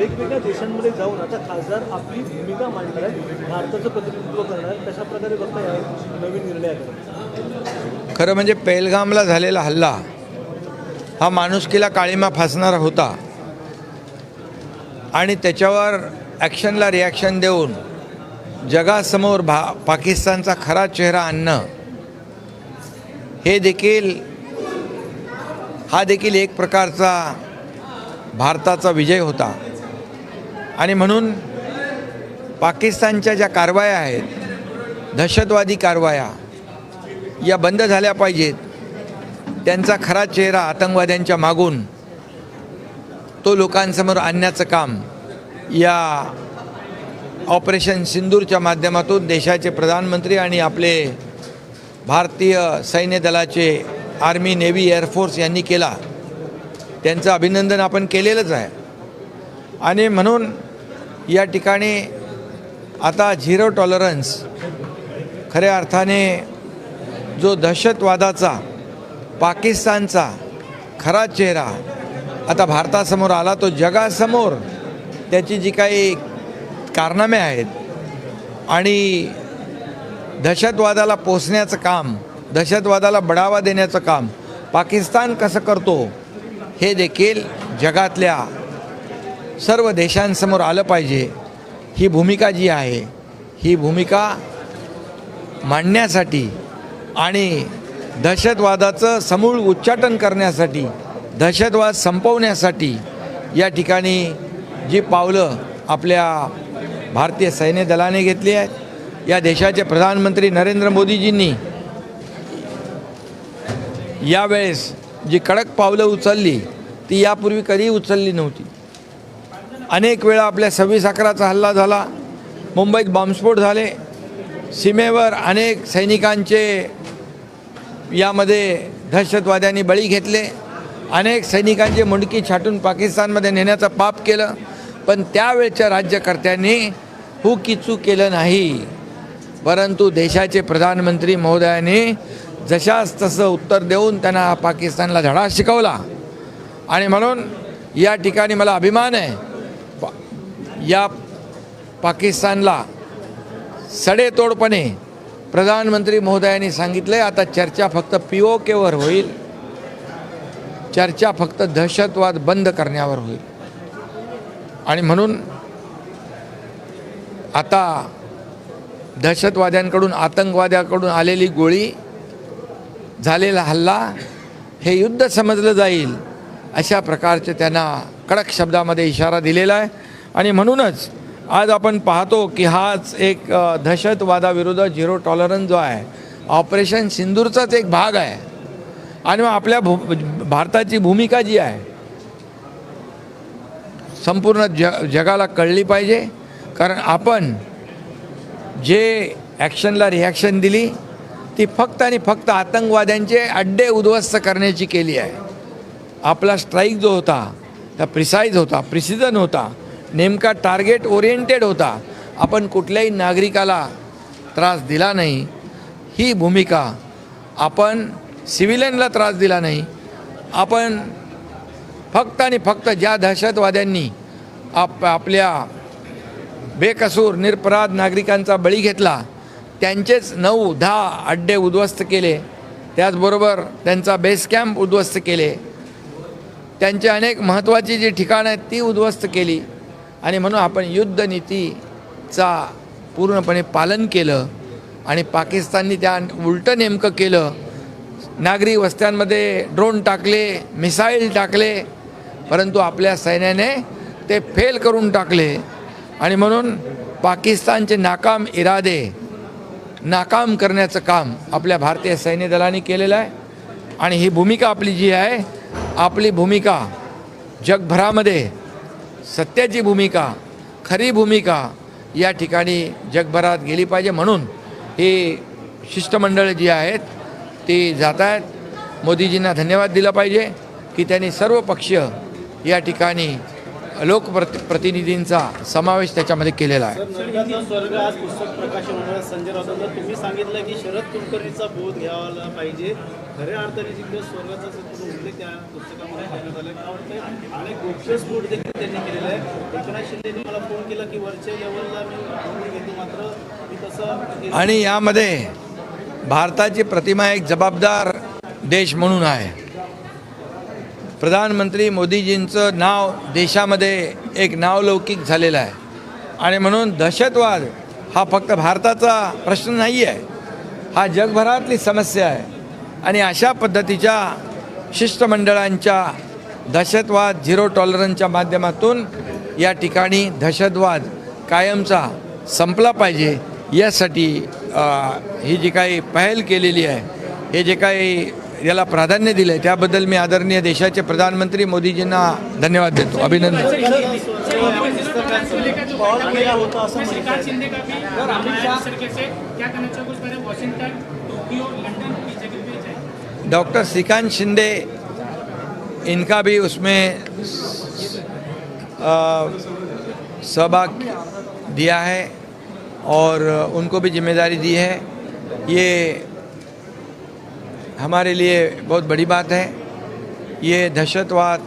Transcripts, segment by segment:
वेगवेगळ्या देशांमध्ये जाऊन आता खासदार आपली भूमिका मांडणार आहेत भारताचं प्रतिनिधित्व करणार आहेत कशा प्रकारे बघता या नवीन निर्णयाकडे खरं म्हणजे पेलगामला झालेला हल्ला हा माणुसकीला काळीमा फासणारा होता. आणि त्याच्यावर ॲक्शनला रिॲक्शन देऊन जगासमोर भा पाकिस्तानचा खरा चेहरा आणणं हे देखील हा देखील एक प्रकारचा भारताचा विजय होता. आणि म्हणून पाकिस्तानच्या ज्या कारवाया आहेत दहशतवादी कारवाया या बंद झाल्या पाहिजेत. त्यांचा खरा चेहरा आतंकवाद्यांच्या मागून तो लोकांसमोर आणण्याचं काम या ऑपरेशन सिंदूरच्या माध्यमातून देशाचे प्रधानमंत्री आणि आपले भारतीय सैन्य दलाचे आर्मी नेव्ही एअरफोर्स यांनी केला. त्यांचं अभिनंदन आपण केलेलंच आहे. आणि म्हणून या ठिकाणी आता झिरो टॉलरन्स खऱ्या अर्थाने जो दहशतवादाचा पाकिस्तानचा खरा चेहरा आता भारतासमोर आला तो जगासमोर त्याची जी काही कारनामे आहेत आणि दहशतवादाला पोचण्याचं काम दहशतवादाला बढावा देण्याचं काम पाकिस्तान कसं करतो हे देखील जगातल्या सर्व देशांसमोर आलं पाहिजे. ही भूमिका जी आहे ही भूमिका मांडण्यासाठी आणि दहशतवादाचं समूळ उच्चाटन करण्यासाठी दहशतवाद संपवण्यासाठी या ठिकाणी जी पावलं आपल्या भारतीय सैन्य दलाने घेतली आहेत या देशाचे प्रधानमंत्री नरेंद्र मोदीजींनी यावेळेस जी कडक पावलं उचलली ती यापूर्वी कधीही उचलली नव्हती. अनेक वेळा आपल्या सव्वीस अकराचा हल्ला झाला. मुंबईत बॉम्बस्फोट झाले. सीमेवर अनेक सैनिकांचे यामध्ये दहशतवाद्यांनी बळी घेतले. अनेक सैनिकांची मुंडकी छाटून पाकिस्तानमध्ये नेण्याचं पाप केलं. पण त्यावेळच्या राज्यकर्त्यांनी हू किचू केलं नाही. परंतु देशाचे प्रधानमंत्री महोदयांनी जशास तसं उत्तर देऊन त्यांना पाकिस्तानला धडा शिकवला. आणि म्हणून या ठिकाणी मला अभिमान आहे. या पाकिस्तानला सडेतोडपणे प्रधानमंत्री महोदयांनी सांगितले आता चर्चा फक्त पी ओ केवर होईल. चर्चा फक्त दहशतवाद बंद करण्यावर होईल. आणि म्हणून आता दहशतवाद्यांकडून आतंकवाद्याकडून आलेली गोळी झालेला हल्ला हे युद्ध समजलं जाईल अशा प्रकारचे त्यांना कडक शब्दामध्ये इशारा दिलेला आहे. आणि म्हणूनच आज आपण पाहतो की हाच एक दहशतवादाविरुद्ध झिरो टॉलरन्स जो आहे ऑपरेशन सिंदूरचाच एक भाग आहे. आणि मग आपल्या भू भारताची भूमिका जी आहे संपूर्ण ज जगाला कळली पाहिजे. कारण आपण जे ॲक्शनला रिॲक्शन दिली ती फक्त आणि फक्त आतंकवाद्यांचे अड्डे उद्ध्वस्त करण्याची केली आहे. आपला स्ट्राईक जो होता त्या प्रिसाईज होता प्रिसिजन होता नेमका टार्गेट ओरिएंटेड होता. आपण कुठल्याही नागरिकाला त्रास दिला नाही. ही भूमिका आपण सिव्हिलियनला त्रास दिला नाही. आपण फक्त आणि फक्त ज्या दहशतवाद्यांनी आप आपल्या बेकसूर निरपराध नागरिकांचा बळी घेतला त्यांचेच नऊ दहा अड्डे उद्ध्वस्त केले. त्याचबरोबर त्यांचा बेस कॅम्प उद्ध्वस्त केले. त्यांचे अनेक महत्त्वाची जी ठिकाणं आहेत ती उद्ध्वस्त केली. आणि म्हणून आपण युद्धनीतीचा पूर्णपणे पालन केलं आणि पाकिस्ताननी त्या उलटं नेमकं केलं. नागरी वस्त्यांमध्ये ड्रोन टाकले मिसाईल टाकले परंतु आपल्या सैन्याने ते फेल करून टाकले. आणि म्हणून पाकिस्तानचे नाकाम इरादे नाकाम करण्याचं काम आपल्या भारतीय सैन्य दलाने केलेलं आहे. आणि ही भूमिका आपली जी आहे आपली भूमिका जगभरामध्ये सत्याची भूमिका खरी भूमिका या ठिकाणी जगभरात गेली पाहिजे म्हणून हे शिष्टमंडळ जी आहेत ती जात आहेत मोदीजींना धन्यवाद दिला पाहिजे की त्यांनी सर्व पक्ष या ठिकाणी लोकप्रति प्रतिनिधींचा समावेश त्याच्यामध्ये केलेला आहे. स्वर्ग आज पुस्तक प्रकाशन होणार संजय राऊतांना तुम्ही सांगितलं की शरद कुलकर्णीचा बोध घ्यावा पाहिजे. खऱ्या अर्थाने जिंकलं स्वर्गाचा उल्लेख त्या पुस्तकामध्ये करण्यात आला का वाटतं स्फोट देखील त्यांनी केलेला आहे. एकनाथ शिंदेने मला फोन केला की वरच्या लेवलला मी घेतो मात्र मी तसं आणि यामध्ये भारताची प्रतिमा एक जबाबदार देश म्हणून आहे. प्रधानमंत्री मोदीजींचं नाव देशामध्ये एक नावलौकिक झालेलं आहे. आणि म्हणून दहशतवाद हा फक्त भारताचा प्रश्न नाही आहे हा जगभरातली समस्या आहे. आणि अशा पद्धतीच्या शिष्टमंडळांच्या दहशतवाद झिरो टॉलरन्सच्या माध्यमातून या ठिकाणी दहशतवाद कायमचा संपला पाहिजे यासाठी ही जी काही पहल केलेली आहे हे जे काही याला प्राधान्य दिलं आहे त्याबद्दल मी आदरणीय देशाचे प्रधानमंत्री मोदीजींना धन्यवाद देतो अभिनंदन शिंदे डॉक्टर श्रीकांत शिंदे, इनका भी उसमें सहभाग दिया है और उनको भी ज़िम्मेदारी दी है। ये हमारे लिए बहुत बड़ी बात है। ये दहशतवाद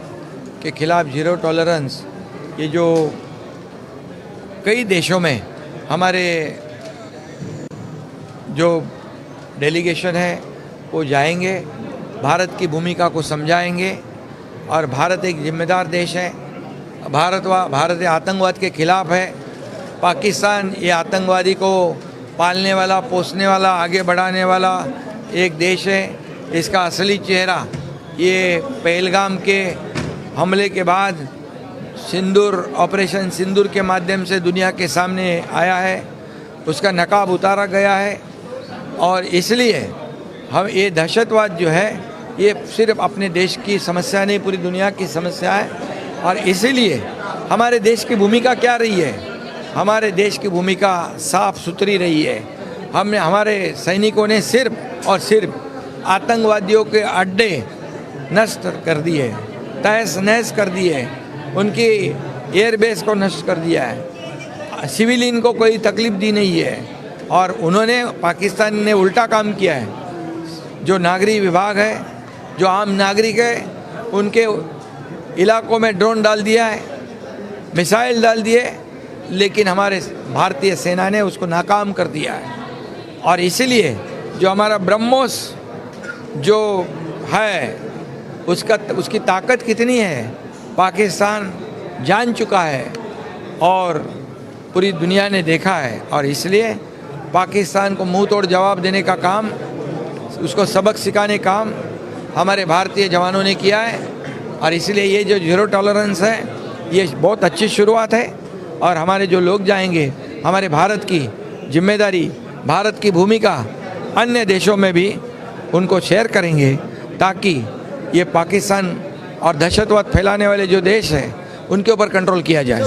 के खिलाफ ज़ीरो टॉलरेंस, ये जो कई देशों में हमारे जो डेलीगेशन है वो जाएँगे, भारत की भूमिका को समझाएँगे और भारत एक जिम्मेदार देश है। भारत वा, भारत आतंकवाद के खिलाफ है। पाकिस्तान ये आतंकवादी को पालने वाला, पोसने वाला, आगे बढ़ाने वाला एक देश है। इसका असली चेहरा ये पहलगाम के हमले के बाद सिंदूर, ऑपरेशन सिंदूर के माध्यम से दुनिया के सामने आया है। उसका नकाब उतारा गया है और इसलिए हम ये दहशतवाद जो है, ये सिर्फ़ अपने देश की समस्या नहीं, पूरी दुनिया की समस्या है। और इसीलिए हमारे देश की भूमिका क्या रही है? हमारे देश की भूमिका साफ़ सुथरी रही है। हमने, हमारे सैनिकों ने सिर्फ़ और सिर्फ़ आतंकवादियों के अड्डे नष्ट कर दिए तहस नहस कर दिए, उनकी एयरबेस को नष्ट कर दिया है। सिविलियन को कोई तकलीफ़ दी नहीं है। और उन्होंने, पाकिस्तान ने उल्टा काम किया है। जो नागरी विभाग है, जो आम नागरिक है, उनके इलाकों में ड्रोन डाल दिया है, मिसाइल डाल दिए, लेकिन हमारे भारतीय सेना ने उसको नाकाम कर दिया है। और इसीलिए जो हमारा ब्रह्मोस जो है, उसका, उसकी ताकत कितनी है, पाकिस्तान जान चुका है और पूरी दुनिया ने देखा है। और इसलिए पाकिस्तान को मुँह तोड़ जवाब देने का काम उसको सबक सिखाने काम हमारे भारतीय जवानों ने किया है और इसलिए ये जो ज़ीरो टॉलरेंस है, ये बहुत अच्छी शुरुआत है और हमारे जो लोग जाएँगे, हमारे भारत की ज़िम्मेदारी, भारत की भूमिका अन्य देशों में भी उनको शेयर करेंगे ताकि ये पाकिस्तान और दहशतवाद फैलाने वाले जो देश हैं, उनके ऊपर कंट्रोल किया जाए।